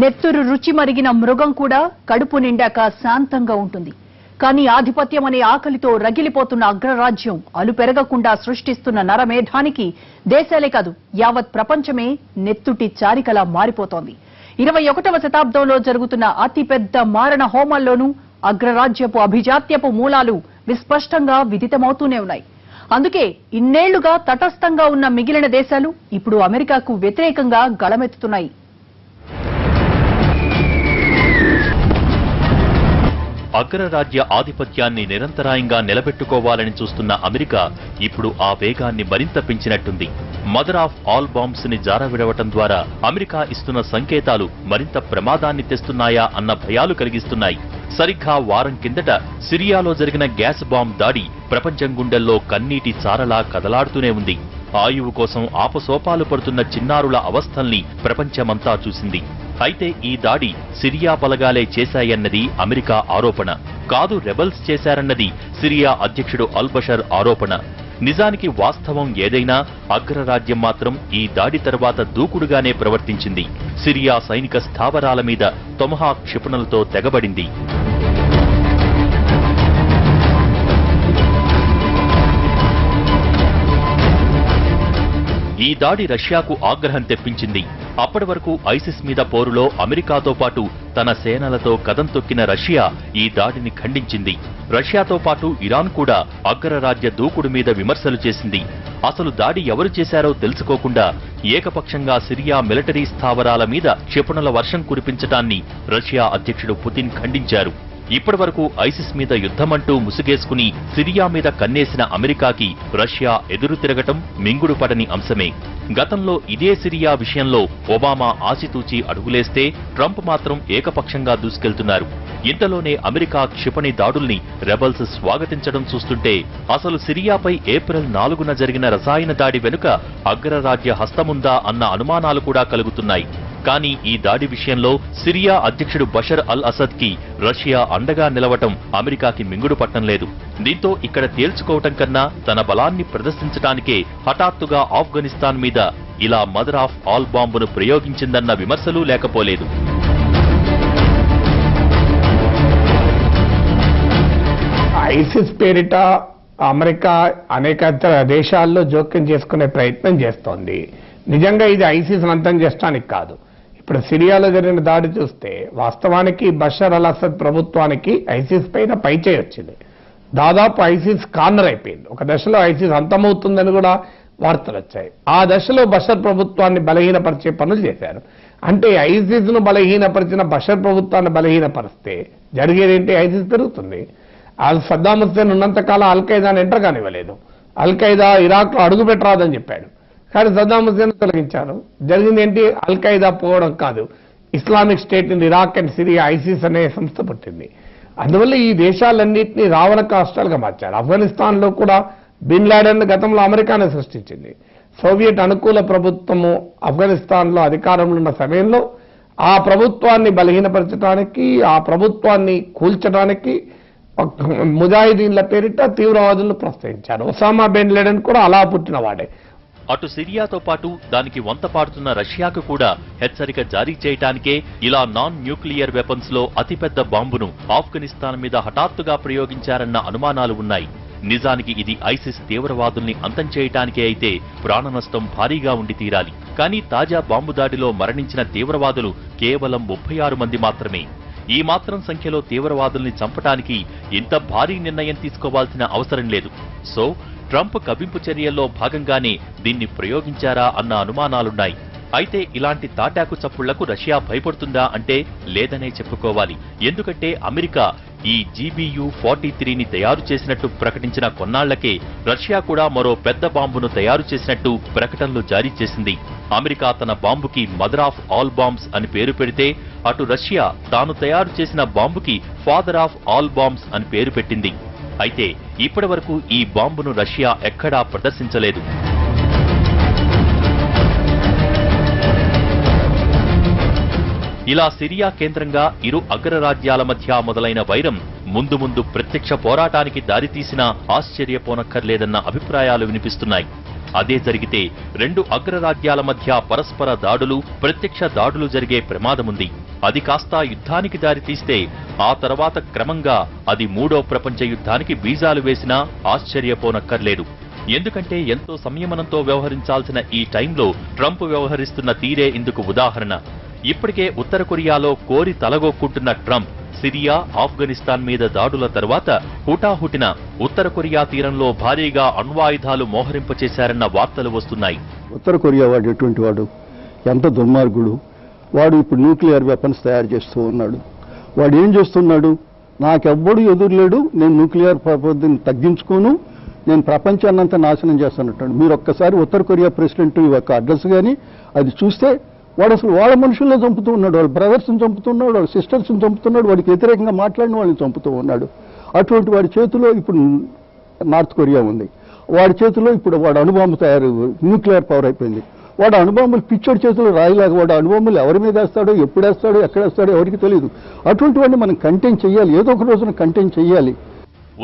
నెత్తురు రుచి మరిగిన మృగం కూడా కడుపు నిండాక శాంతంగా ఉంటుంది. కానీ ఆధిపత్యం అనే ఆకలితో రగిలిపోతున్న అగ్రరాజ్యం అలు పెరగకుండా సృష్టిస్తున్న నరమేధానికి దేశాలే కాదు యావత్ ప్రపంచమే నెత్తుటి చారికలా మారిపోతోంది. ఇరవై ఒకటవ శతాబ్దంలో జరుగుతున్న అతిపెద్ద మారణ హోమాల్లోనూ అగ్రరాజ్యపు అభిజాత్యపు మూలాలు విస్పష్టంగా విదితమవుతూనే ఉన్నాయి. అందుకే ఇన్నేళ్ళుగా తటస్థంగా ఉన్న మిగిలిన దేశాలు ఇప్పుడు అమెరికాకు వ్యతిరేకంగా గళమెత్తుతున్నాయి. అగ్రరాజ్య ఆధిపత్యాన్ని నిరంతరాయంగా నిలబెట్టుకోవాలని చూస్తున్న అమెరికా ఇప్పుడు ఆ వేగాన్ని మరింత పెంచినట్టుంది. మదర్ ఆఫ్ ఆల్ బాంబ్స్ని జారవిడవటం ద్వారా అమెరికా ఇస్తున్న సంకేతాలు మరింత ప్రమాదాన్ని తెస్తున్నాయా అన్న భయాలు కలిగిస్తున్నాయి. సరిగ్గా వారం కిందట సిరియాలో జరిగిన గ్యాస్ బాంబ్ దాడి ప్రపంచం గుండెల్లో కన్నీటి చారలా కదలాడుతూనే ఉంది. ఆయువు కోసం ఆపసోపాలు పడుతున్న చిన్నారుల అవస్థల్ని ప్రపంచమంతా చూసింది. అయితే ఈ దాడి సిరియా బలగాలే చేశాయన్నది అమెరికా ఆరోపణ. కాదు రెబల్స్ చేశారన్నది సిరియా అధ్యక్షుడు అల్బషర్ ఆరోపణ. నిజానికి వాస్తవం ఏదైనా అగ్రరాజ్యం మాత్రం ఈ దాడి తర్వాత దూకుడుగానే ప్రవర్తించింది. సిరియా సైనిక స్థావరాల మీద తొమహా క్షిపణులతో తెగబడింది. ఈ దాడి రష్యాకు ఆగ్రహం తెప్పించింది. అప్పటి వరకు ఐసిస్ మీద పోరులో అమెరికాతో పాటు తన సేనలతో కదం తొక్కిన రష్యా ఈ దాడిని ఖండించింది. రష్యాతో పాటు ఇరాన్ కూడా అగ్రరాజ్య దూకుడు మీద విమర్శలు చేసింది. అసలు దాడి ఎవరు చేశారో తెలుసుకోకుండా ఏకపక్షంగా సిరియా మిలిటరీ స్థావరాల మీద క్షిపణుల వర్షం కురిపించటాన్ని రష్యా అధ్యక్షుడు పుతిన్ ఖండించారు. ఇప్పటి వరకు ఐసిస్ మీద యుద్ధమంటూ ముసుగేసుకుని సిరియా మీద కన్నేసిన అమెరికాకి రష్యా ఎదురు తిరగటం మింగుడు పడని అంశమే. గతంలో ఇదే సిరియా విషయంలో ఒబామా ఆచితూచి అడుగులేస్తే ట్రంప్ మాత్రం ఏకపక్షంగా దూసుకెళ్తున్నారు. ఇంతలోనే అమెరికా క్షిపణి దాడుల్ని రెబల్స్ స్వాగతించడం చూస్తుంటే అసలు సిరియాపై ఏప్రిల్ నాలుగున జరిగిన రసాయన దాడి వెనుక అగ్రరాజ్య హస్తముందా అన్న అనుమానాలు కూడా కలుగుతున్నాయి. కానీ ఈ దాడి విషయంలో సిరియా అధ్యక్షుడు బషర్ అల్ అసద్కి రష్యా అండగా నిలవటం అమెరికాకి మింగుడు పట్టం లేదు. దీంతో ఇక్కడ తేల్చుకోవటం కన్నా తన బలాన్ని ప్రదర్శించడానికే హఠాత్తుగా ఆఫ్ఘనిస్తాన్ మీద ఇలా మదర్ ఆఫ్ ఆల్ బాంబును ప్రయోగించిందన్న విమర్శలు లేకపోలేదు. ఐసిస్ పేరిట అమెరికా అనేక ఇతర దేశాల్లో జోక్యం చేసుకునే ప్రయత్నం చేస్తోంది. నిజంగా ఇది ఐసిస్ అంతం చేయడానికి కాదు. ఇప్పుడు సిరియాలో జరిగిన దాడి చూస్తే వాస్తవానికి బషర్ అల్ అసద్ ప్రభుత్వానికి ఐసిస్ పైన పైచే వచ్చింది. దాదాపు ఐసిస్ కార్నర్ అయిపోయింది. ఒక దశలో ఐసిస్ అంతమవుతుందని కూడా వార్తలు వచ్చాయి. ఆ దశలో బషర్ ప్రభుత్వాన్ని బలహీనపరిచే పనులు చేశారు. అంటే ఐసిస్ను బలహీనపరిచిన బషర్ ప్రభుత్వాన్ని బలహీనపరిస్తే జరిగేదేంటి ఐసిస్ పెరుగుతుంది. అల్ సద్దాం హుస్సేన్ ఉన్నంతకాలం అల్ ఖైదాని ఎంటర్ కానివ్వలేదు. అల్ ఖైదా ఇరాక్లో అడుగు పెట్టరాదని చెప్పాడు. కానీ సద్దాం హుసేన్ తొలగించారు? జరిగింది ఏంటి అల్ ఖైదా పోవడం కాదు. ఇస్లామిక్ స్టేట్ నుండి ఇరాక్ అండ్ సిరియా ఐసిస్ అనే సంస్థ పుట్టింది. అందువల్ల ఈ దేశాలన్నింటినీ రావణ కాష్టాలుగా మార్చారు. ఆఫ్ఘనిస్తాన్లో కూడా బిన్ లాడెన్ గతంలో అమెరికానే సృష్టించింది. సోవియట్ అనుకూల ప్రభుత్వము ఆఫ్ఘనిస్తాన్లో అధికారంలో ఉన్న సమయంలో ఆ ప్రభుత్వాన్ని బలహీనపరచడానికి ఆ ప్రభుత్వాన్ని కూల్చడానికి ముజాహిదీన్ల పేరిట తీవ్రవాదులను ప్రోత్సహించారు. ఒసామా బెన్ లెడెన్ కూడా అలా పుట్టినవాడే. అటు సిరియాతో పాటు దానికి వంత పాడుతున్న రష్యాకు కూడా హెచ్చరిక జారీ చేయటానికే ఇలా నాన్ న్యూక్లియర్ వెపన్స్లో అతిపెద్ద బాంబును ఆఫ్ఘనిస్తాన్ మీద హఠాత్తుగా ప్రయోగించారన్న అనుమానాలు ఉన్నాయి. నిజానికి ఇది ఐసిస్ తీవ్రవాదుల్ని అంతం చేయటానికే అయితే ప్రాణ నష్టం భారీగా ఉండి తీరాలి. కానీ తాజా బాంబు దాడిలో మరణించిన తీవ్రవాదులు కేవలం ముప్పై ఆరు మంది మాత్రమే. ఈ మాత్రం సంఖ్యలో తీవ్రవాదుల్ని చంపటానికి ఇంత భారీ నిర్ణయం తీసుకోవాల్సిన అవసరం లేదు. సో ట్రంప్ కవింపు చర్యల్లో భాగంగానే దీన్ని ప్రయోగించారా అన్న అనుమానాలున్నాయి. అయితే ఇలాంటి తాటాకు చప్పుళ్ళకు రష్యా భయపడుతుందా అంటే లేదనే చెప్పుకోవాలి. ఎందుకంటే అమెరికా ఈ జీబీయు ఫార్టీ త్రీని తయారు చేసినట్టు ప్రకటించిన కొన్నాళ్ళకే రష్యా కూడా మరో పెద్ద బాంబును తయారు చేసినట్టు ప్రకటనలు జారీ చేసింది. అమెరికా తన బాంబుకి మదర్ ఆఫ్ ఆల్ బాంబ్స్ అని పేరు పెడితే అటు రష్యా తాను తయారు చేసిన బాంబుకి ఫాదర్ ఆఫ్ ఆల్ బాంబ్స్ అని పేరు పెట్టింది. అయితే ఇప్పటివరకు ఈ బాంబును రష్యా ఎక్కడా ప్రదర్శించలేదు. ఇలా సిరియా కేంద్రంగా ఇరు అగ్రరాజ్యాల మధ్య మొదలైన వైరం ముందు ముందు ప్రత్యక్ష పోరాటానికి దారితీసినా ఆశ్చర్యపోనక్కర్లేదన్న అభిప్రాయాలు వినిపిస్తున్నాయి. అదే జరిగితే రెండు అగ్రరాజ్యాల మధ్య పరస్పర దాడులు ప్రత్యక్ష దాడులు జరిగే ప్రమాదముంది. అది కాస్త యుద్ధానికి దారితీస్తే ఆ తర్వాత క్రమంగా అది మూడో ప్రపంచ యుద్ధానికి బీజాలు వేసినా ఆశ్చర్యపోనక్కర్లేదు. ఎందుకంటే ఎంతో సంయమనంతో వ్యవహరించాల్సిన ఈ టైంలో ట్రంప్ వ్యవహరిస్తున్న తీరే ఇందుకు ఉదాహరణ. ఇప్పటికే ఉత్తర కొరియాలో కోరి తలగొక్కుంటున్న ట్రంప్ సిరియా ఆఫ్ఘనిస్తాన్ మీద దాడుల తర్వాత హుటాహుటిన ఉత్తర కొరియా తీరంలో భారీగా అణ్వాయుధాలు మోహరింపచేశారన్న వార్తలు వస్తున్నాయి. ఉత్తర కొరియా వాడు ఎటువంటి వాడు? ఎంత దుర్మార్గుడు? వాడు ఇప్పుడు న్యూక్లియర్ వెపన్స్ తయారు చేస్తూ ఉన్నాడు. వాడు ఏం చేస్తున్నాడు? నాకెవ్వడు ఎదురులేడు నేను న్యూక్లియర్ పద్ధతిని తగ్గించుకోను నేను ప్రపంచాన్నంతా నాశనం చేస్తానంటాడు. మీరు ఒక్కసారి ఉత్తర కొరియా ప్రెసిడెంట్ యొక్క అడ్రస్ కానీ అది చూస్తే వాడు అసలు వాళ్ళ మనుషుల్లో చంపుతూ ఉన్నాడు వాళ్ళ బ్రదర్స్ని చంపుతున్నాడు వాళ్ళ సిస్టర్స్ని చంపుతున్నాడు వాడికి వ్యతిరేకంగా మాట్లాడిన వాళ్ళని చంపుతూ ఉన్నాడు. అటువంటి వాడి చేతిలో ఇప్పుడు నార్త్ కొరియా ఉంది. వాడి చేతిలో ఇప్పుడు వాడు అణుబాంబు తయారు న్యూక్లియర్ పవర్ అయిపోయింది. వాడు అనుభవములు పిచ్చోడి చేతులు రాయిలాగా వాడు అనుభవములు ఎవరి మీద వేస్తాడో ఎప్పుడు వేస్తాడో ఎక్కడ వేస్తాడో ఎవరికి తెలియదు అటువంటి వాడిని మనం కంటెంట్ చేయాలి. ఏదో ఒక రోజున కంటెంట్ చేయాలి.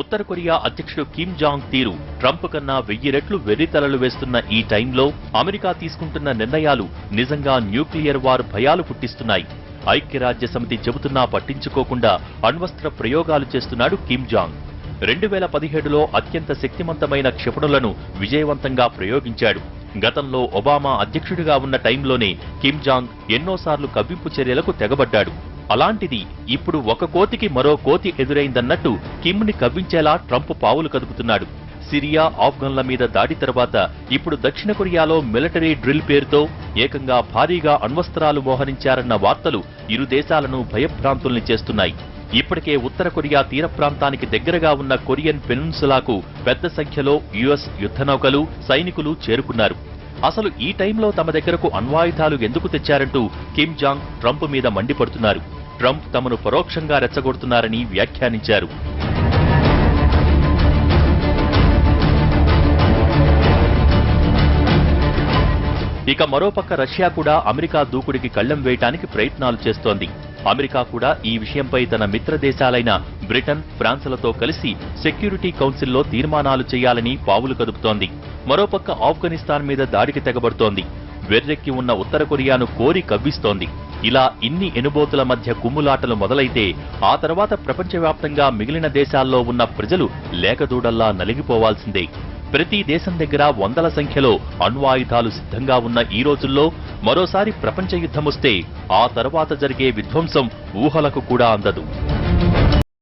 ఉత్తర కొరియా అధ్యక్షుడు కిమ్ జాంగ్ తీరు ట్రంప్ కన్నా వెయ్యి రెట్లు వెర్రితలలు వేస్తున్న ఈ టైంలో అమెరికా తీసుకుంటున్న నిర్ణయాలు నిజంగా న్యూక్లియర్ వార్ భయాలు పుట్టిస్తున్నాయి. ఐక్యరాజ్య సమితి చెబుతున్నా పట్టించుకోకుండా అణ్వస్త్ర ప్రయోగాలు చేస్తున్నాడు కిమ్ జాంగ్. రెండు వేల పదిహేడులో అత్యంత శక్తివంతమైన క్షిపణులను విజయవంతంగా ప్రయోగించాడు. గతంలో ఒబామా అధ్యక్షుడిగా ఉన్న టైంలోనే కిమ్ జాంగ్ ఎన్నోసార్లు కవ్వింపు చర్యలకు తెగబడ్డాడు. అలాంటిది ఇప్పుడు ఒక కోతికి మరో కోతి ఎదురైందన్నట్టు కిమ్ని కవ్వించేలా ట్రంప్ పావులు కదుపుతున్నాడు. సిరియా ఆఫ్ఘన్ల మీద దాడి తర్వాత ఇప్పుడు దక్షిణ కొరియాలో మిలిటరీ డ్రిల్ పేరుతో ఏకంగా భారీగా అణ్వస్త్రాలు మోహరించారన్న వార్తలు ఇరు దేశాలను భయభ్రాంతుల్ని చేస్తున్నాయి. ఇప్పటికే ఉత్తర కొరియా తీర ప్రాంతానికి దగ్గరగా ఉన్న కొరియన్ పెనున్సులాకు పెద్ద సంఖ్యలో యుఎస్ యుద్ధనౌకలు సైనికులు చేరుకున్నారు. అసలు ఈ టైంలో తమ దగ్గరకు అణ్వాయుధాలు ఎందుకు తెచ్చారంటూ కిమ్ జాంగ్ ట్రంప్ మీద మండిపడుతున్నారు. ట్రంప్ తమను పరోక్షంగా రెచ్చగొడుతున్నారని వ్యాఖ్యానించారు. ఇక మరోపక్క రష్యా కూడా అమెరికా దూకుడికి కళ్ళెం వేయటానికి ప్రయత్నాలు చేస్తోంది. అమెరికా కూడా ఈ విషయంపై తన మిత్ర దేశాలైన బ్రిటన్ ఫ్రాన్స్లతో కలిసి సెక్యూరిటీ కౌన్సిల్లో తీర్మానాలు చేయాలని పావులు కదుపుతోంది. మరోపక్క ఆఫ్ఘనిస్తాన్ మీద దాడికి తెగబడుతోంది. వెర్రెక్కి ఉన్న ఉత్తర కొరియాను కోరి కవ్విస్తోంది. ఇలా ఇన్ని ఎనుబోతుల మధ్య కుమ్ములాటలు మొదలైతే ఆ తర్వాత ప్రపంచవ్యాప్తంగా మిగిలిన దేశాల్లో ఉన్న ప్రజలు లేకదూడల్లా నలిగిపోవాల్సిందే. ప్రతి దేశం దగ్గర వందల సంఖ్యలో అణ్వాయుధాలు సిద్ధంగా ఉన్న ఈ రోజుల్లో మరోసారి ప్రపంచ యుద్ధమొస్తే ఆ తర్వాత జరిగే విధ్వంసం ఊహలకు కూడా అందదు.